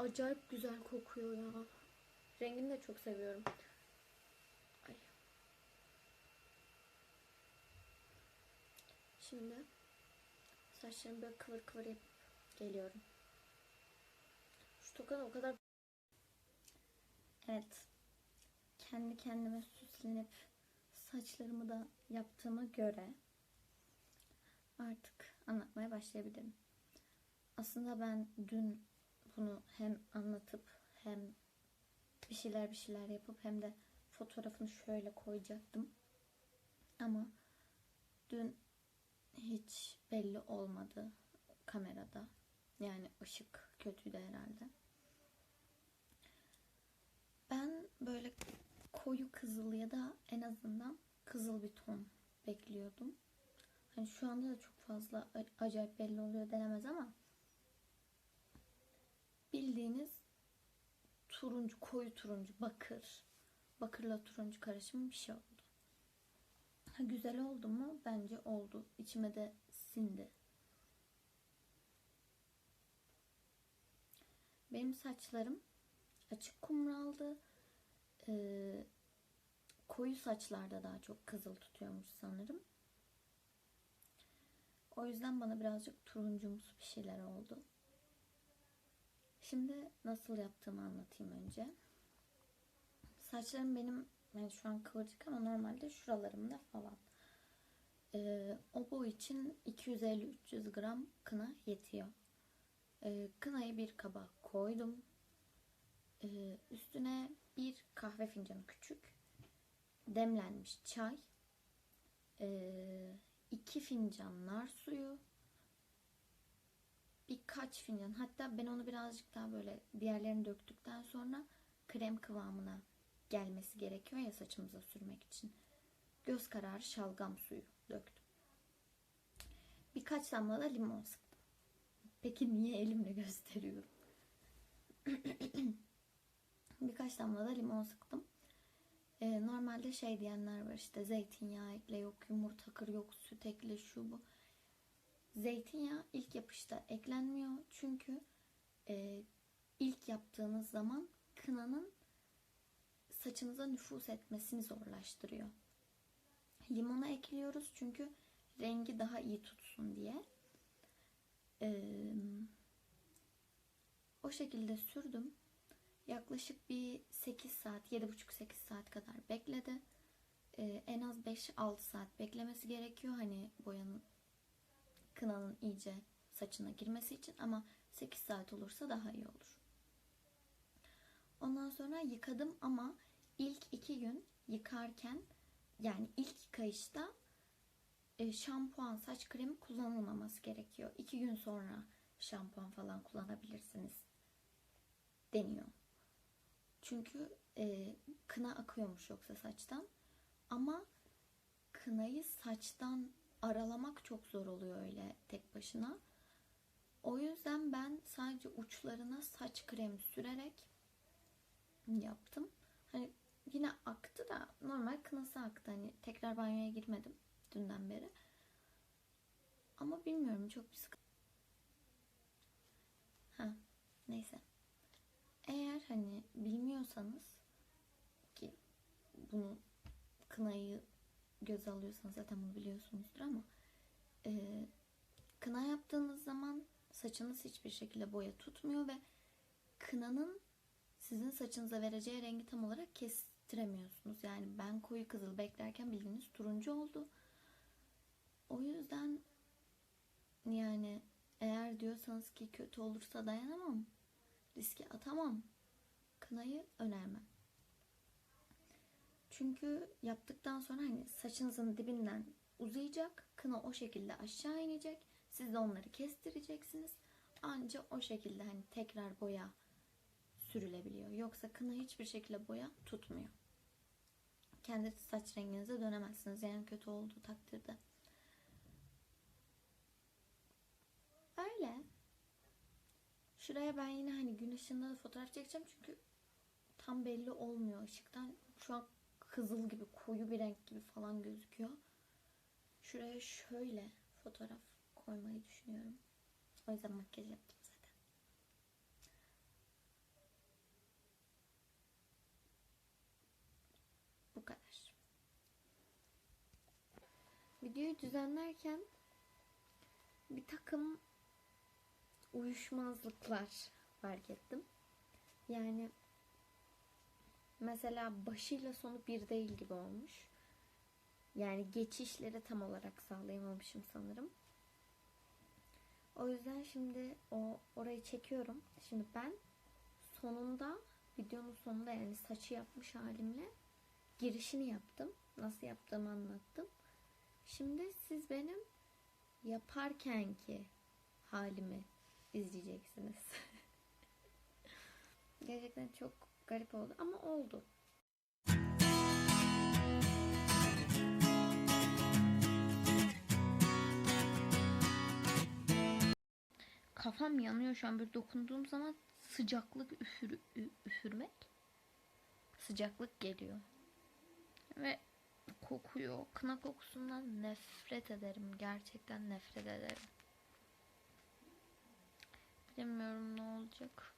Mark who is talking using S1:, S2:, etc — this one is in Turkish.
S1: acayip güzel kokuyor ya. Rengini de çok seviyorum. Ay. Şimdi saçlarımı böyle kıvır kıvır yapıp geliyorum. Şu toka o kadar
S2: Evet. Kendi kendime süslenip saçlarımı da yaptığıma göre artık anlatmaya başlayabilirim. Aslında ben dün bunu hem anlatıp hem bir şeyler bir şeyler yapıp hem de fotoğrafını şöyle koyacaktım. Ama dün hiç belli olmadı kamerada. Yani ışık kötüydü herhalde. Ben böyle koyu kızıl ya da en azından kızıl bir ton bekliyordum. Hani şu anda da çok fazla acayip belli oluyor denemez ama bildiğiniz turuncu, koyu turuncu, bakır. Bakırla turuncu karışımı bir şey oldu. Ha, güzel oldu mu? Bence oldu. İçime de sindi. Benim saçlarım açık kumraldı. Ee, koyu saçlarda daha çok kızıl tutuyormuş sanırım. O yüzden bana birazcık turuncumsu bir şeyler oldu. Şimdi nasıl yaptığımı anlatayım önce. Saçlarım benim yani şu an kıvırcık ama normalde şuralarımda falan. Ee, o boy için 250-300 gram kına yetiyor. Ee, kınayı bir kaba koydum. Ee, üstüne bir kahve fincanı küçük demlenmiş çay, ee, iki fincan nar suyu, birkaç fincan hatta ben onu birazcık daha böyle diğerlerini döktükten sonra krem kıvamına gelmesi gerekiyor ya saçımıza sürmek için. Göz kararı şalgam suyu döktüm. Birkaç damla da limon sıktım. Peki niye elimle gösteriyorum? Birkaç damla da limon sıktım. Ee, normalde şey diyenler var işte zeytinyağı ekle yok yumurta kır yok süt ekle şu bu. Zeytinyağı ilk yapışta eklenmiyor çünkü e, ilk yaptığınız zaman kınanın saçınıza nüfus etmesini zorlaştırıyor. Limona ekliyoruz çünkü rengi daha iyi tutsun diye. Ee, o şekilde sürdüm. Yaklaşık bir 8 saat, 7,5-8 saat kadar bekledi. Ee, en az 5-6 saat beklemesi gerekiyor. Hani boyanın, kınanın iyice saçına girmesi için ama 8 saat olursa daha iyi olur. Ondan sonra yıkadım ama ilk iki gün yıkarken yani ilk yıkayışta e, şampuan, saç kremi kullanılmaması gerekiyor. İki gün sonra şampuan falan kullanabilirsiniz deniyor. Çünkü e, kına akıyormuş yoksa saçtan. Ama kınayı saçtan aralamak çok zor oluyor öyle tek başına. O yüzden ben sadece uçlarına saç kremi sürerek yaptım. Hani yine aktı da normal kınası aktı. Hani tekrar banyoya girmedim dünden beri. Ama bilmiyorum çok bir sıkıntı. Ha neyse. Eğer hani bilmiyorsanız ki bunu kınayı göze alıyorsanız zaten bunu biliyorsunuzdur ama e, kına yaptığınız zaman saçınız hiçbir şekilde boya tutmuyor ve kınanın sizin saçınıza vereceği rengi tam olarak kestiremiyorsunuz. Yani ben koyu kızıl beklerken bildiğiniz turuncu oldu. O yüzden yani eğer diyorsanız ki kötü olursa dayanamam, riske atamam, kınayı önermem. Çünkü yaptıktan sonra hani saçınızın dibinden uzayacak, kına o şekilde aşağı inecek, siz de onları kestireceksiniz. Anca o şekilde hani tekrar boya sürülebiliyor. Yoksa kına hiçbir şekilde boya tutmuyor. Kendi saç renginize dönemezsiniz yani kötü olduğu takdirde. Öyle. Şuraya ben yine hani gün ışığında da fotoğraf çekeceğim çünkü tam belli olmuyor ışıktan. Şu an kızıl gibi koyu bir renk gibi falan gözüküyor. Şuraya şöyle fotoğraf koymayı düşünüyorum. O yüzden makyaj yaptım zaten. Bu kadar. Videoyu düzenlerken bir takım uyuşmazlıklar fark ettim. Yani mesela başıyla sonu bir değil gibi olmuş. Yani geçişleri tam olarak sağlayamamışım sanırım. O yüzden şimdi o orayı çekiyorum. Şimdi ben sonunda videonun sonunda yani saçı yapmış halimle girişini yaptım. Nasıl yaptığımı anlattım. Şimdi siz benim yaparkenki halimi izleyeceksiniz. Gerçekten çok garip oldu ama oldu. Kafam yanıyor şu an böyle dokunduğum zaman sıcaklık üfür, üfürmek sıcaklık geliyor. Ve kokuyor. Kına kokusundan nefret ederim. Gerçekten nefret ederim. Bilmiyorum ne olacak.